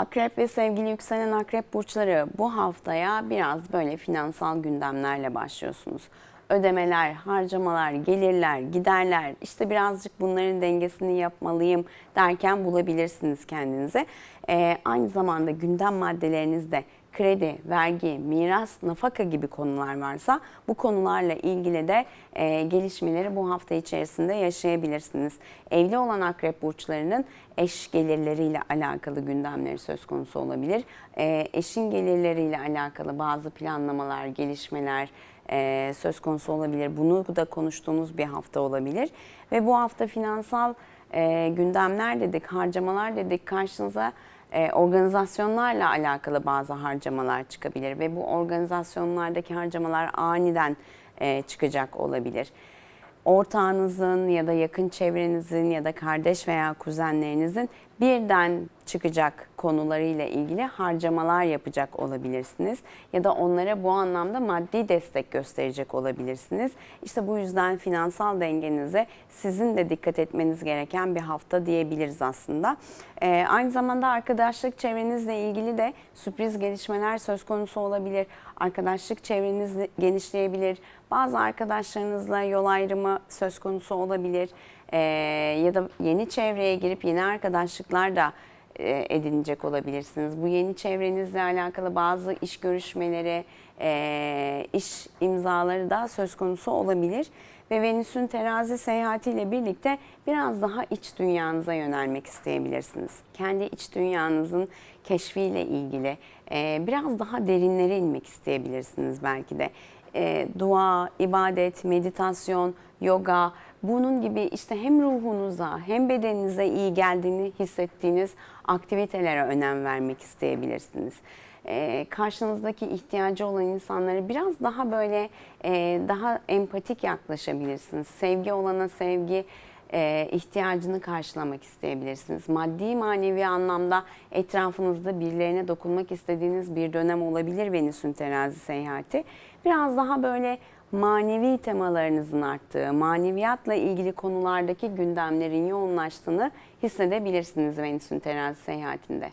Akrep ve sevgili yükselen akrep burçları bu haftaya biraz böyle finansal gündemlerle başlıyorsunuz. Ödemeler, harcamalar, gelirler, giderler işte birazcık bunların dengesini yapmalıyım derken bulabilirsiniz kendinize. Ee, aynı zamanda gündem maddelerinizde kredi, vergi, miras, nafaka gibi konular varsa bu konularla ilgili de e, gelişmeleri bu hafta içerisinde yaşayabilirsiniz. Evli olan akrep burçlarının eş gelirleriyle alakalı gündemleri söz konusu olabilir. E, eşin gelirleriyle alakalı bazı planlamalar, gelişmeler e, söz konusu olabilir. Bunu da konuştuğunuz bir hafta olabilir. Ve bu hafta finansal e, gündemler dedik, harcamalar dedik karşınıza e, organizasyonlarla alakalı bazı harcamalar çıkabilir ve bu organizasyonlardaki harcamalar aniden e, çıkacak olabilir. Ortağınızın ya da yakın çevrenizin ya da kardeş veya kuzenlerinizin birden çıkacak konularıyla ilgili harcamalar yapacak olabilirsiniz ya da onlara bu anlamda maddi destek gösterecek olabilirsiniz. İşte bu yüzden finansal dengenize sizin de dikkat etmeniz gereken bir hafta diyebiliriz aslında. Ee, aynı zamanda arkadaşlık çevrenizle ilgili de sürpriz gelişmeler söz konusu olabilir. Arkadaşlık çevreniz genişleyebilir. Bazı arkadaşlarınızla yol ayrımı söz konusu olabilir. Ee, ya da yeni çevreye girip yeni arkadaşlıklar da edinecek olabilirsiniz. Bu yeni çevrenizle alakalı bazı iş görüşmeleri, e, iş imzaları da söz konusu olabilir. Ve Venüs'ün terazi seyahatiyle birlikte biraz daha iç dünyanıza yönelmek isteyebilirsiniz. Kendi iç dünyanızın keşfiyle ilgili e, biraz daha derinlere inmek isteyebilirsiniz belki de. E, dua, ibadet, meditasyon, yoga, bunun gibi işte hem ruhunuza hem bedeninize iyi geldiğini hissettiğiniz aktivitelere önem vermek isteyebilirsiniz. Ee, karşınızdaki ihtiyacı olan insanlara biraz daha böyle e, daha empatik yaklaşabilirsiniz. Sevgi olana sevgi, e, ihtiyacını karşılamak isteyebilirsiniz. Maddi manevi anlamda etrafınızda birilerine dokunmak istediğiniz bir dönem olabilir Venüs'ün terazi seyahati. Biraz daha böyle manevi temalarınızın arttığı, maneviyatla ilgili konulardaki gündemlerin yoğunlaştığını hissedebilirsiniz Venüs'ün terazi seyahatinde.